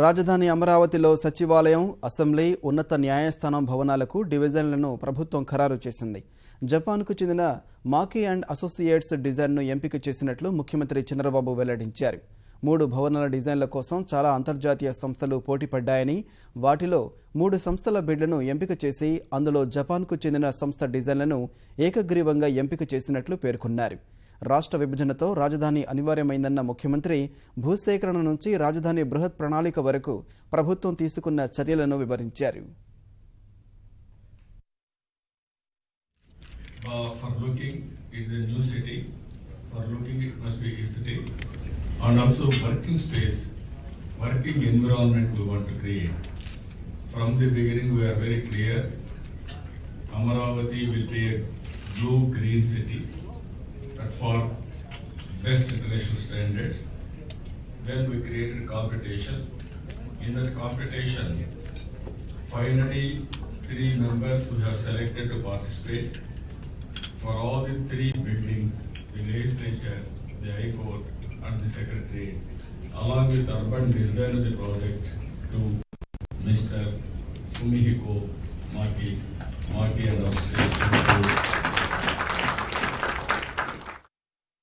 రాజధాని అమరావతిలో సచివాలయం అసెంబ్లీ ఉన్నత న్యాయస్థానం భవనాలకు డివిజన్లను ప్రభుత్వం ఖరారు చేసింది. జపాన్కు చెందిన మాకీ అండ్ అసోసియేట్స్ డిజైన్ను ఎంపిక చేసినట్లు ముఖ్యమంత్రి చంద్రబాబు వెల్లడించారు. మూడు భవనాల డిజైన్ల కోసం చాలా అంతర్జాతీయ సంస్థలు పోటీపడ్డాయని వాటిలో మూడు సంస్థల బిడ్లను ఎంపిక చేసి అందులో జపాన్కు చెందిన సంస్థ డిజైన్లను ఏకగ్రీవంగా ఎంపిక చేసినట్లు పేర్కొన్నారు. రాష్ట్ర విభజనతో రాజధాని అనివార్యమైందన్న ముఖ్యమంత్రి భూసేకరణ నుంచి రాజధాని బృహత్ ప్రణాళిక వరకు ప్రభుత్వం తీసుకున్న చర్యలను వివరించారు. From Amaravati will be a blue green city. Best international standards. Then we created competition. In that competition, finally, three members who have selected to participate. For all the three buildings, the legislature, the High Court, and the Secretary, along with urban design of the project to Mr. Fumihiko Maki, Maki and to